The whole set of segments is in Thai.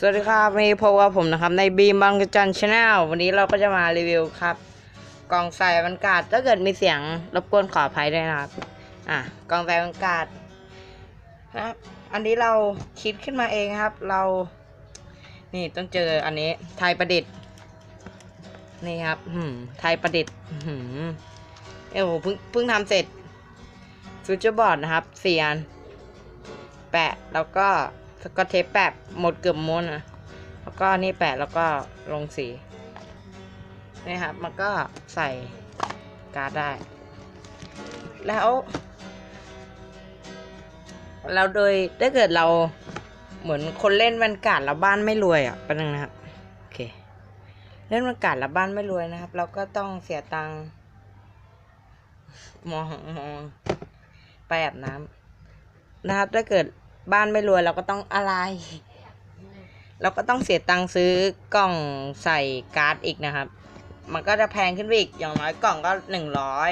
สวัสดีครับวันนี้พบกับผมนะครับ ในบีมบางกจันชาแนลวันนี้เราก็จะมารีวิวครับ กล่องใส่บรรยากาศถ้าเกิดมีเสียงรบกวนขออภัยด้วยนะครับ อะกล่องใส่บรรยากาศนะครับ อันนี้เราคิดขึ้นมาเองครับ เรา นี่ต้องเจออันนี้ไทยประดิษฐ์ นี่ครับหืมไทยประดิษฐ์หืมเอ้โหเพิ่งเพิ่งทำเสร็จฟิวเจอร์บอร์ดนะครับสี่อันแปะแล้วก็ สกอตเทปแปะหมดเกือบม้วนนะแล้วก็นี่แปะแล้วก็ลงสีนี่ครับมันก็ใส่การ์ดได้ แล้วแล้วโดยถ้าเกิดเราเหมือนคนเล่นแวนการ์ดแล้วบ้านไม่รวยอะเป็นยังนะครับโอเคเล่นแวนการ์ดแล้วบ้านไม่รวยนะครับ เราก็ต้องเสียตังค์มองมองไปอาบน้ำนะครับถ้าเกิด บ้านไม่รวยเราก็ต้องอะไร เราก็ต้องเสียตังค์ซื้อกล่องใส่การ์ดอีกนะครับ มันก็จะแพงขึ้นไปอีก อย่างน้อยกล่องก็หนึ่งร้อย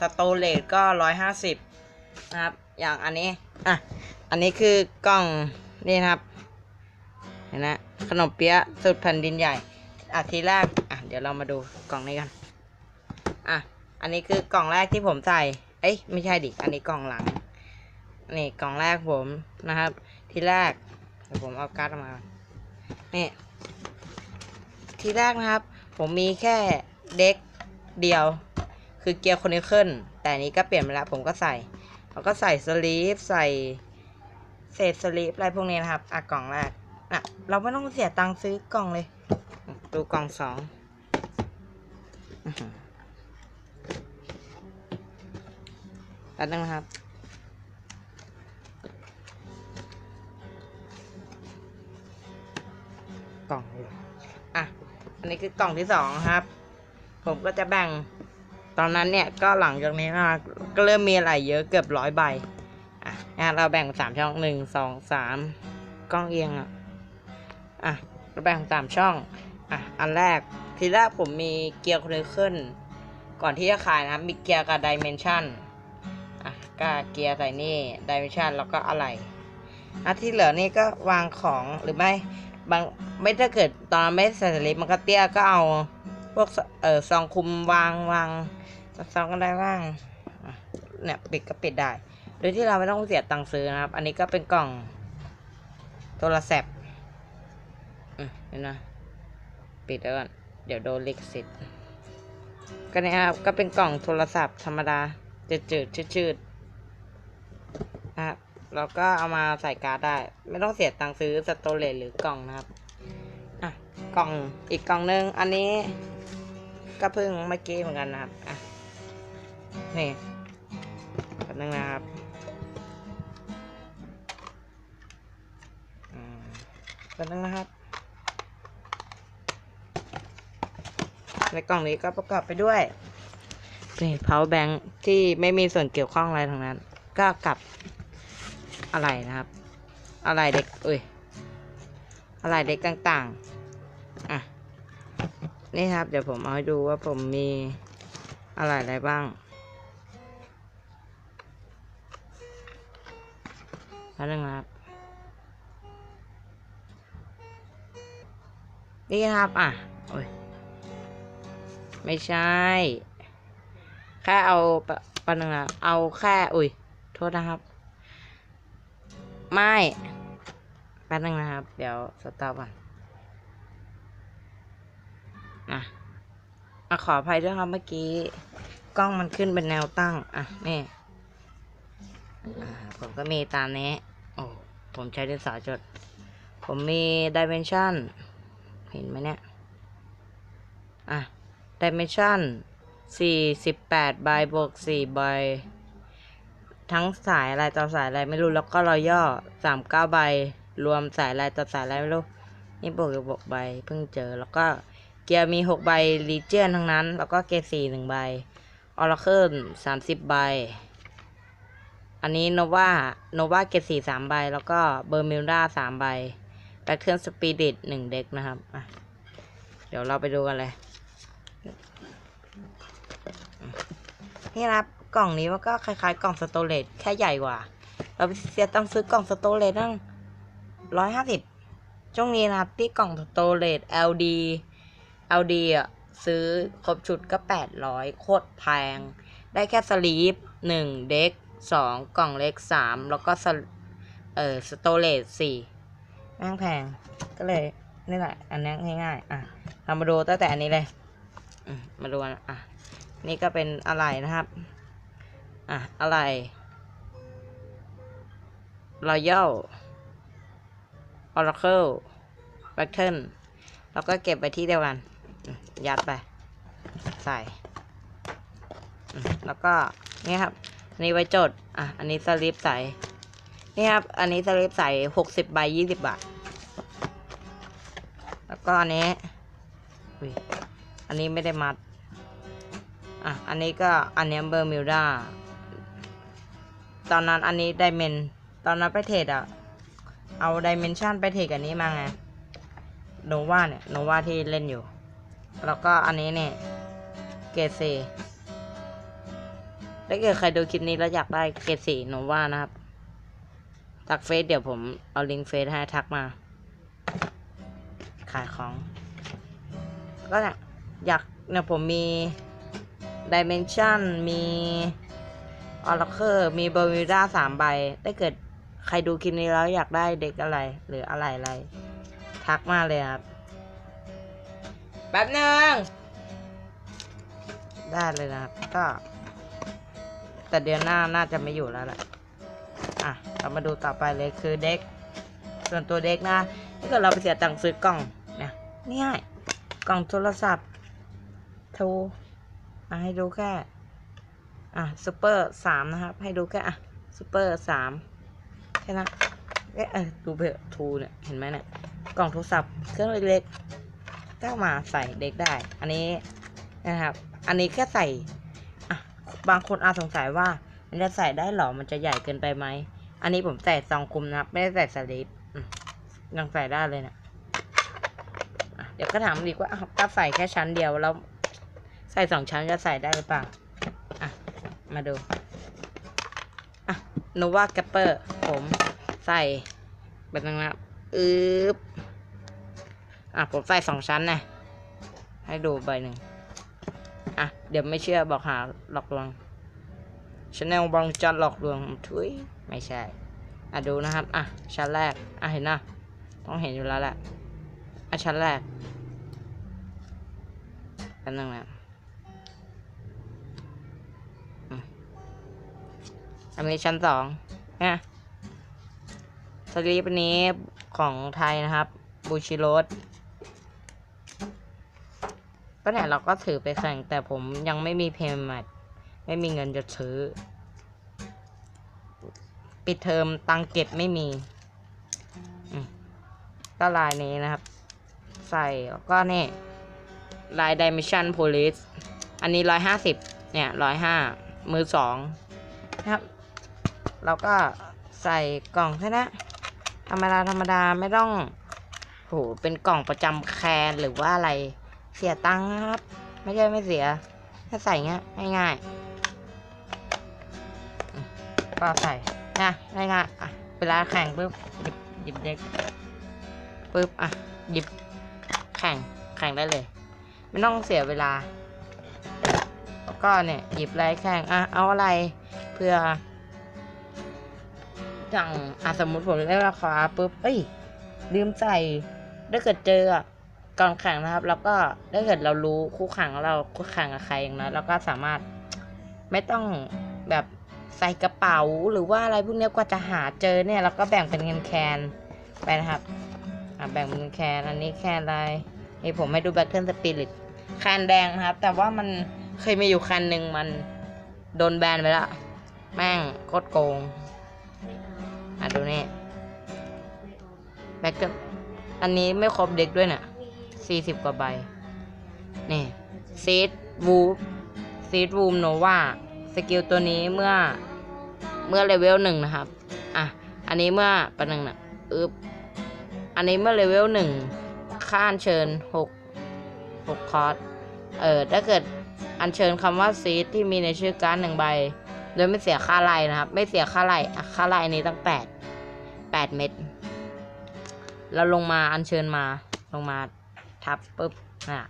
สโตเลตก็ร้อยห้าสิบนะครับ อย่างอันนี้ อะ อันนี้คือกล่องนี่นะครับ เห็นนะขนมเปี๊ยะสุดแผ่นดินใหญ่ อะทีแรก อะ เดี๋ยวเรามาดูกล่องนี้กัน อะ อันนี้คือกล่องแรกที่ผมใส่ เอ้ยไม่ใช่ดิ อันนี้กล่องหลัง นี่กล่องแรกผมนะครับ ที่แรกเดี๋ยวผมเอาการ์ดมานี่ที่แรกนะครับ ผมมีแค่เด็กเดียว คือเกียร์คอนิเคิลแต่นี้ก็เปลี่ยนไปแล้วผมก็ใส่แล้วก็ใส่สลีฟใส่เศษสลีฟอะไรพวกนี้นะครับอะกล่องแรกอะเราไม่ต้องเสียตังค์ซื้อกล่องเลย ดูกล่องสองแป๊บนึงนะครับ กล่องเลยอะอันนี้คือกล่องที่สองครับ ผมก็จะแบ่ง ตอนนั้นเนี่ยก็หลังจากนี้นะก็เริ่มมีอะไรเยอะเกือบร้อยใบอะเราแบ่งสามช่องหนึ่งสองสามกล้องเอียงอะอะเราแบ่งสามช่องอะอันแรกทีแรกผมมีเกียร์คอนเนคเคิลก่อนที่จะขายนะมีเกียร์กับดิเมนชันอะก็เกียร์ใส่นี่ดิเมนชันแล้วก็อะไรอะที่เหลือนี่ก็วางของหรือไม่ บางไม่ถ้าเกิดตอนไม่ใส่สลิปมันก็เตี้ยก็เอาพวกเออซองคุมวางวางซองก็ได้ว่างเนี่ยปิดก็ปิดได้ โดยที่เราไม่ต้องเสียตังค์ซื้อนะครับ อันนี้ก็เป็นกล่องโทรศัพท์อืมเห็นนะปิดแล้วก่อนเดี๋ยวโดนลิขสิทธิ์ก็เนี่ยครับก็เป็นกล่องโทรศัพท์ธรรมดาจืดจืดชืดชืดๆ เราก็เอามาใส่การ์ดได้ ไม่ต้องเสียตังค์ซื้อสโตรเลจหรือกล่องนะครับอะกล่องอีกกล่องหนึ่งอันนี้ ก็เพิ่งเมื่อกี้เหมือนกันนะครับอะนี่แป๊บนึงนะครับอืมแป๊บนึงนะครับในกล่องนี้ก็ประกอบไปด้วยนี่ power bank ที่ไม่มีส่วนเกี่ยวข้องอะไรทั้งนั้น ก็กลับ อะไรนะครับ อะไรเด็กเอ้ยอะไรเด็กต่างๆอะนี่ครับ เดี๋ยวผมเอาให้ดูว่าผมมีอะไรอะไรบ้างแล้วนึงนะครับ นี่ครับ อะ โอ้ย ไม่ใช่ แค่เอาปะปะนึงนะเอาแค่ อุ้ย โทษนะครับ ไม่แป๊บนึงนะครับ เดี๋ยวสต็อปก่อนอะอะขออภัยด้วยครับเมื่อกี้ กล้องมันขึ้นเป็นแนวตั้ง อะ นี่ผมก็มีตามนี้ โอ้ ผมใช้ดินสอจด ผมมีดิเมนชันเห็นไหมเนี่ย อะดิเมนชันสี่สิบแปดใบบวกสี่ใบ ทั้งสายอะไรต่อสายอะไรไม่รู้แล้วก็รอยย่อสามเก้าใบ รวมสายอะไรต่อสายอะไรไม่รู้นี่บวกกับบวกใบเพิ่งเจอแล้วก็เกียร์มีหกใบลีเจียนทั้งนั้น แล้วก็เกียร์สี่หนึ่งใบออร์เคิลสามสิบใบ อันนี้โนวาโนวาเกียร์สี่สามใบ แล้วก็เบอร์มิลดาสามใบแบคเทิลสปีดิตหนึ่งเด็กนะครับเดี๋ยวเราไปดูกันเลย นี่ครับ กล่องนี้มันก็คล้ายๆ กล่องสโตเลจแค่ใหญ่กว่า เราไปเสียตังซื้อกล่องสโตเลจตั้งร้อยห้าสิบช่วงนี้นะครับที่กล่องสโตเรจ LD LD อะซื้อครบชุดก็800โคตรแพง ได้แค่สลีปหนึ่งเด็กสองกล่องเล็กสามแล้วก็สเอ่อสโตเรจสี่แม่งแพงก็เลยนี่แหละ อันนี้ง่ายๆอะเรามาดูตั้งแต่อันนี้เลยมาดูอะ นี่ก็เป็นอะไรนะครับ อะ อะไร Royal Oracle p a t t e r n แล้วก็เก็บไปที่เดียวกัน ยัดไป ใส่ แล้วก็ นี่ครับ อันนี้ไว้จด อะ อันนี้สลิปใส่ นี่ครับ อันนี้สลิปใส่หกสิบใบยี่สิบบาท แล้วก็อันนี้อุ๊ยอันนี้ไม่ได้มัด อะ อันนี้ก็อันนี้เบอร์มิวดา ตอนนั้นอันนี้ไดเมนตอนนั้นไปเทรดอะเอาดิเมนชันไปเทรดกับนี้มาไงโนวาเนี่ยโนวาที่เล่นอยู่ แล้วก็อันนี้เนี่ยเกรดซีถ้าเกิดใครดูคลิปนี้แล้วอยากได้เกรดสีโนวานะครับ ทักเฟซเดี๋ยวผมเอาลิงก์เฟซให้ทักมา ขายของ ก็เนี่ยอยากเนี่ยผมมีดิเมนชันมี ออร์เคอร์มีเบอร์มิวดาสามใบถ้าเกิดใครดูคลิปนี้แล้วอยากได้เด็กอะไร หรืออะไรอะไร ทักมาเลยครับ แป๊บนึงได้เลยนะครับ ก็ แต่เดือนหน้าน่าจะไม่อยู่แล้วแหละอะ เรามาดูต่อไปเลยคือเด็ก ส่วนตัวเด็กนะถ้าเกิดเราไปเสียตังค์ซื้อกล่องเนี่ยง่ายกล่องโทรศัพท์โทรอะให้ดูแค่ อะซูเปอร์สามนะครับ ให้ดูแค่อะซูเปอร์สามแค่นั้นเอ๊ะเอดูเบอร์ทูเนี่ย เห็นไหมเนี่ย กล่องโทรศัพท์เครื่องเล็กๆก็มาใส่เด็กได้ อันนี้นะครับ อันนี้แค่ใส่อะบางคนอาจสงสัยว่า มันจะใส่ได้หรอ มันจะใหญ่เกินไปไหม อันนี้ผมใส่ซองคุมนะครับ ไม่ได้ใส่สลิปยังใส่ได้เลยเนะอะเดี๋ยวก็ถามดีกว่าอ้าวถ้าใส่แค่ชั้นเดียวแล้วใส่สองชั้นจะใส่ได้หรือเปล่า มาดู อะโนวาแกปเปอร์ ผมใส่เป็นยังไงครับอึ๊บอะ ผมใส่สองชั้นนะ ให้ดูใบหนึ่ง อะ เดี๋ยวไม่เชื่อบอกหาหลอกลวงชาแนลบางจัดหลอกลวงทุยไม่ใช่ อะ ดูนะครับ อะ ชั้นแรก อะ เห็นนะต้องเห็นอยู่แล้วแหละ อะ ชั้นแรกกันนึงนะ อันนี้ชั้นสองนะสลีปนี้ของไทยนะครับ บูชิโรสก็เนี่ยเราก็ถือไปแข่ง แต่ผมยังไม่มีเพย์แมทไม่มีเงินจะซื้อ ปิดเทอมตังเก็บไม่มีก็ลายนี้นะครับ ใส่แล้วก็นี่ ลาย Dimension Police อันนี้ร้อยห้าสิบเนี่ยร้อยห้ามือสองนะครับ เราก็ใส่กล่องแค่นั้นธรรมดาธรรมดาไม่ต้องโหเป็นกล่องประจำแคนหรือว่าอะไรเสียตังค์นะครับ ไม่ใช่ไม่เสียแค่ใส่เงี้ยง่ายๆก็ใส่นะง่ายๆอะเวลาแข่งปุ๊บหยิบหยิบเด็กปุ๊บอะหยิบแข่งแข่งได้เลย ไม่ต้องเสียเวลา แล้วก็เนี่ยหยิบอะไรแข่งอะเอาอะไรเพื่อ อย่างอะสมมติผมได้ราคาปุ๊บเอ้ย ลืมใส่ถ้าเกิดเจออะก่อนแข่งนะครับ แล้วก็ถ้าเกิดเรารู้คู่แข่งของเราคู่แข่งกับใครอย่างนั้นเราก็สามารถไม่ต้องแบบใส่กระเป๋าหรือว่าอะไรพวกเนี้ยกว่าจะหาเจอเนี่ยเราก็แบ่งเป็นเงินแคนไปนะครับอะแบ่งเป็นเงินแคนอันนี้แคนอะไรนี่ผมให้ดูแบทเทิลสปิริตแคนแดงนะครับ แต่ว่ามันเคยมีอยู่แคนหนึ่งมันโดนแบนไปแล้วแม่งโคตรโกง อะดูนี่แบทเทิลอันนี้ไม่ครบเด็กด้วยเนี่ยสี่สิบกว่าใบ นี่ซีดวูฟซีดวูมโนวาสกิลตัวนี้เมื่อเมื่อเลเวลหนึ่งนะครับ อะ อันนี้เมื่อประหนึ่งนะอึบอันนี้เมื่อเลเวลหนึ่งค่าอัญเชิญหกหกคอร์สเออถ้าเกิดอัญเชิญคำว่าซีดที่มีในชื่อการ์ดหนึ่งใบ โดยไม่เสียค่าไลนะครับ ไม่เสียค่าไล่ค่าไลอันนี้ตั้งแปดแปดเม็ดเราลงมาอัญเชิญมาลงมาทับปุ๊บอะ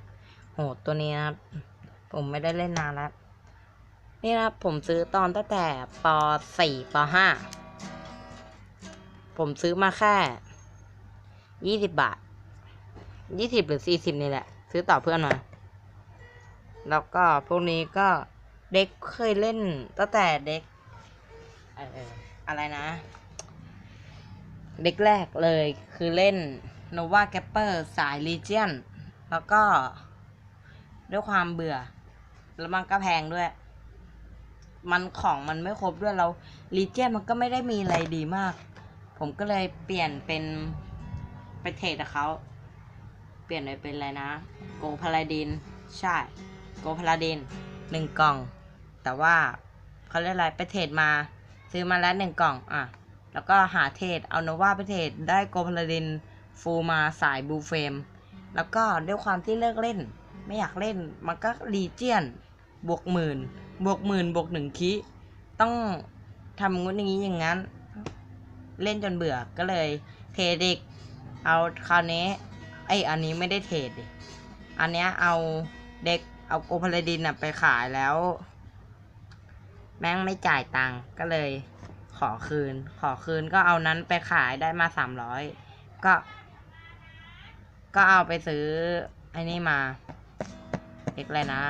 โหตัวนี้นะครับ ผมไม่ได้เล่นนานแล้ว นี่นะครับผมซื้อตอนตั้งแต่ปสี่ปห้าผมซื้อมาแค่ยี่สิบบาทยี่สิบหรือสี่สิบนี่แหละ ซื้อต่อเพื่อนมา แล้วก็พวกนี้ก็ เด็กเคยเล่นตั้งแต่เด็กอะไรนะ เด็กแรกเลยคือเล่น Nova g a p p e r สาย Legion แล้วก็ด้วยความเบื่อ แล้วมันก็แพงด้วย มันของมันไม่ครบด้วยเรา Legion มันก็ไม่ได้มีอะไรดีมาก ผมก็เลยเปลี่ยนเป็นไปเทรดกับเขาเปลี่ยนไปเป็นอะไรนะ โกพาลาดิน ใช่ โกพาลาดินหนึ่งกล่อง แต่ว่าเขาเรียกอะไรไปเทรดมาซื้อมาแล้วหนึ่งกล่องอะแล้วก็หาเทรดเอาโนวาไปเทรดได้โกพลาดินฟูมาสายบูเฟมแล้วก็ด้วยความที่เลิกเล่น ไม่อยากเล่นมันก็รีเจียนบวกหมื่นบวกหมื่นบวกหนึ่งคิต้องทำงุ้นอย่างนี้อย่างนั้น เล่นจนเบื่อก็เลยเทรดอีกเอาคราวนี้ไออันนี้ไม่ได้เทรดอันเนี้ยเอาเด็กเอาโกพลาดินอะไปขายแล้ว แม่งไม่จ่ายตังค์ก็เลย ขอคืน ขอคืนก็เอานั้นไปขายได้มาสามร้อยก็ ก็เอาไปซื้อไอ้นี่มาเด็กอะไรนะ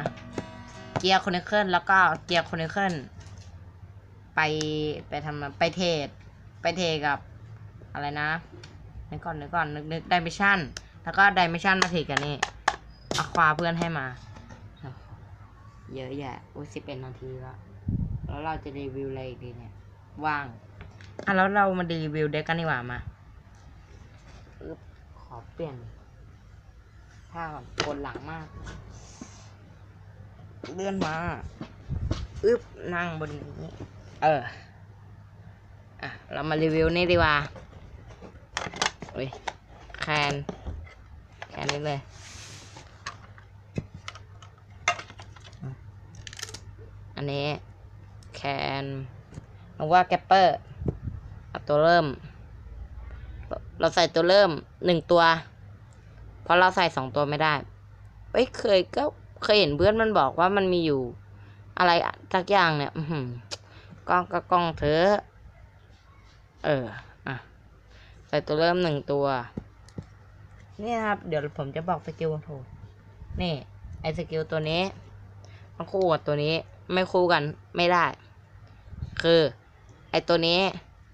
เกียร์คอนเนคเคิลแล้วก็เกียร์คอนเนคเคิลไปไปทำไปเทรดไปเทรดกับอะไรนะนึกก่อนนึกก่อนนึกนึกดิเมชั่นแล้วก็ดิเมชั่นมาเทรดกันนี่อควาเพื่อนให้มา เยอะแยะโอ้ยสิบเอ็ดนาทีแล้ว แล้วเราจะรีวิวอะไรอีกดีเนี่ย ว่าง อะแล้วเรามารีวิวเด็กกันดีกว่ามาอึ๊บขอเปลี่ยนท่าก่อนปวดหลังมาก เลื่อนมาอึ๊บนั่งบนนี้ เออ อะ เรามารีวิวนี่ดีกว่าอุ้ยแคนแคนนี้เลยอันนี้ แคนหรือว่าแกปเปอร์เอาตัวเริ่ม เราใส่ตัวเริ่มหนึ่งตัว เพราะเราใส่สองตัวไม่ได้เอ้ยเคยก็เคยเห็นเพื่อนมันบอกว่ามันมีอยู่ อะไรสักอย่างเนี่ย อืกล้องก็กล้องเถอะเออ อะ ใส่ตัวเริ่มหนึ่งตัว นี่ครับ เดี๋ยวผมจะบอกสกิลของผมนี่ ไอสกิลตัวนี้มันคู่กับตัวนี้ ไม่คู่กันไม่ได้ คือไอตัวนี้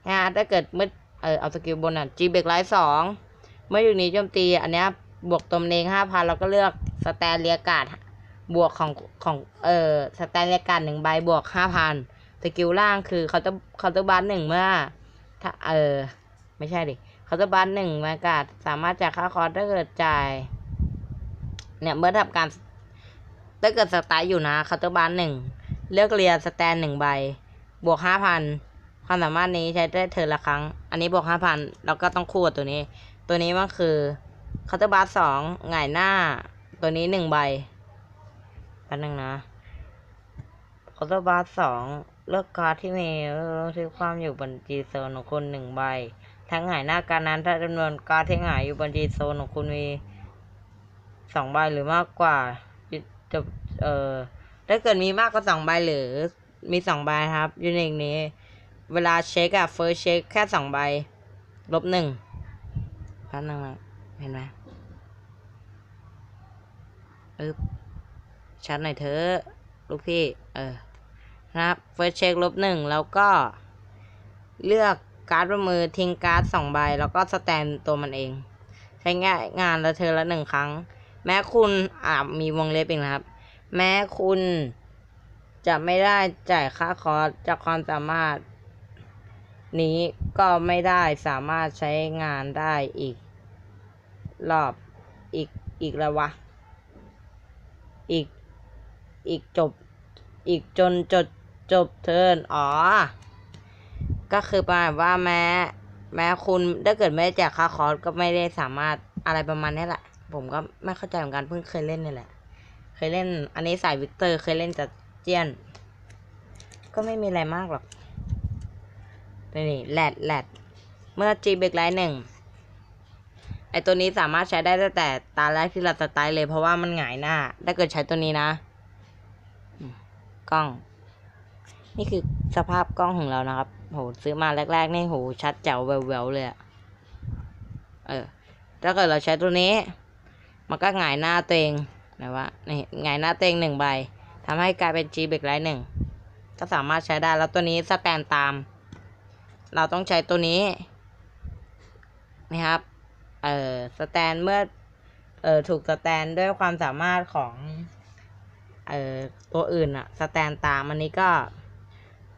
นะถ้าเกิดเมื่อเออเอาสกิลบนอะจีเบกไลท์สองเมื่ออยู่นี้โจมตี อันนี้บวกตมเองห้าพันเราก็เลือกสแตนเรียกาดบวกของของเออสแตนเรียกาดหนึ่งใบบวกห้าพันสกิลล่างคือเขาจะเขาจะบันหนึ่งเมื่อถ้าเออไม่ใช่ดิเขาจะบันหนึ่งมากาดสามารถจ่ายค่าคอร์สถ้าเกิดจ่ายเนี่ยเมื่อทำการถ้าเกิดสตาร์อยู่นะเขาจะบันหนึ่งเลือกเรียสแตนหนึ่งใบ บวกห้าพันความสามารถนี้ใช้ได้เทิร์นละครั้ง อันนี้บวกห้าพันแล้วก็ต้องคู่กับตัวนี้ ตัวนี้มันคือเคาน์เตอร์บาร์สองหงายหน้า ตัวนี้หนึ่งใบแป๊บนึงนะเคาน์เตอร์บาร์สองเลือกการ์ดที่มีบันทึกความอยู่บนจีโซนของคุณหนึ่งใบ ทั้งหงายหน้าการนั้นถ้าจำนวนการ์ดที่หงายอยู่บนจีโซนของคุณมีสองใบหรือมากกว่าจะเอ่อถ้าเกิดมีมากกว่าสองใบหรือ มีสองใบครับยูนิคนี้ เวลาเช็คอะเฟิร์สเช็คแค่สองใบ ลบหนึ่งพันหนึ่งเห็นไหมอึ๊บชัดหน่อยเถอะลูกพี่ เออนะครับเฟิร์สเช็คลบหนึ่งแล้วก็ เลือกการ์ดบนมือทิ้งการ์ดสองใบ แล้วก็สแตนตัวมันเอง ใช้ง่ายงานละเธอละหนึ่งครั้ง แม้คุณอ่ามีวงเล็บอีกนะครับ แม้คุณ จะไม่ได้จ่ายค่าคอร์สจากความสามารถ นี้ก็ไม่ได้สามารถใช้งานได้อีก รอบอีกอีกแล้ววะ อีกอีกจบ อีกจนจดจบเทินอ๋อ ก็คือประมาณว่าแม้ แม้คุณถ้าเกิดไม่ได้จ่ายค่าคอร์สก็ไม่ได้สามารถอะไรประมาณนี้แหละ ผมก็ไม่เข้าใจเหมือนกันเพิ่งเคยเล่นนี่แหละ เคยเล่น อันนี้สายวิกเตอร์เคยเล่นจาก เจียน ก็ไม่มีอะไรมากหรอก นี่แหลดแลดเมื่อจีเบกไลท์หนึ่งไอตัวนี้สามารถใช้ได้ตั้งแต่ตาแรกที่เราสไตล์เลยเพราะว่ามันหงายหน้า ถ้าเกิดใช้ตัวนี้นะ กล้อง นี่คือสภาพกล้องของเรานะครับ โห ซื้อมาแรก ๆ นี่โห ชัดแจ๋วแววๆเลยอะเออ ถ้าเกิดเราใช้ตัวนี้ มันก็หงายหน้าตัวเองนะว่านี่หงายหน้าตัวเองหนึ่งใบ ทำให้กลายเป็น G เบรกไลท์หนึ่งก็สามารถใช้ได้แล้วตัวนี้สแตนตาม เราต้องใช้ตัวนี้นะครับ เอ่อสแตนเมื่อเอ่อถูกสแตนด้วยความสามารถของเอ่อตัวอื่นอะสแตนตามอันนี้ก็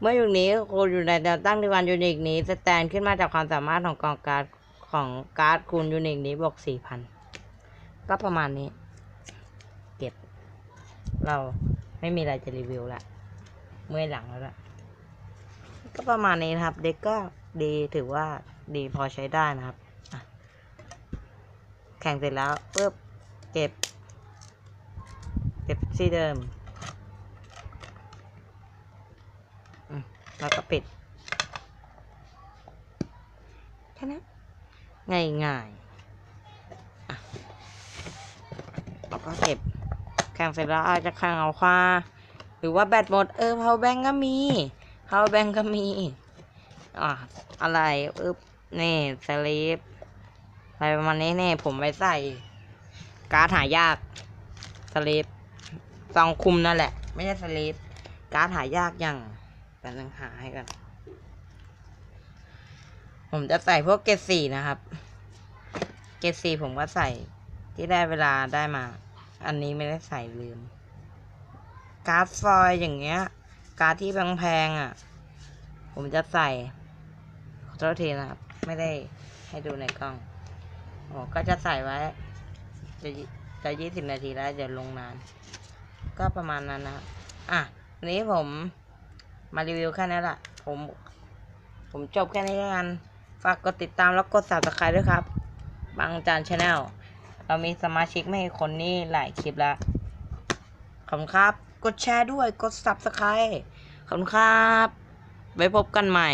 เมื่ออยู่นี้คูณอยู่ในแนวตั้งที่วันยูนิคนี้สแตนขึ้นมาจากความสามารถของกองการ์ดของการ์ดคูณยูนิคนี้บวกสี่พันก็ประมาณนี้ เก็บเรา ไม่มีอะไรจะรีวิวละเมื่อยหลังแล้วละก็ประมาณนี้นะครับ เด็กก็ดีถือว่าดีพอใช้ได้นะครับแข่งเสร็จแล้วปุ๊บเก็บ เก็บที่เดิมแล้วก็ปิดแค่นั้นง่ายๆอะก็เก็บ ข่งเสร็จแล้วอาจจะแข่งเอาควาหรือว่าแบตหมดเออ power bank ก็มี power bank ก็มีอะอะไรอึบนี่สลีปอะไรประมาณนี้นี่ผมไปใส่ การ์ดหายากสลีปซองคุมนั่นแหละ ไม่ใช่สลีปการ์ดหายากอย่างแต่นึงหาให้กันผมจะใส่พวกเกรดสี่นะครับ เกรดสี่ผมก็ใส่ที่ได้เวลาได้มา อันนี้ไม่ได้ใส่ลืม การ์ดฟอยอย่างเงี้ย การ์ดที่แพงๆอะ ผมจะใส่ ขอโทษทีนะครับ ไม่ได้ให้ดูในกล้องโอ้ก็จะใส่ไว้ จะจะยี่สิบนาทีแล้วเดี๋ยวลงนาน ก็ประมาณนั้นนะครับอะนี้ผมมารีวิวแค่นี้แหละ ผม ผมจบแค่นี้แล้วกัน ฝากกดติดตามแล้วกด subscribe ด้วยครับ บางจานชาแนล เรามีสมาชิกไม่คนนี่หลายคลิปแล้วขอบคุณครับ กดแชร์ด้วย กด subscribe ขอบคุณครับ ไว้พบกันใหม่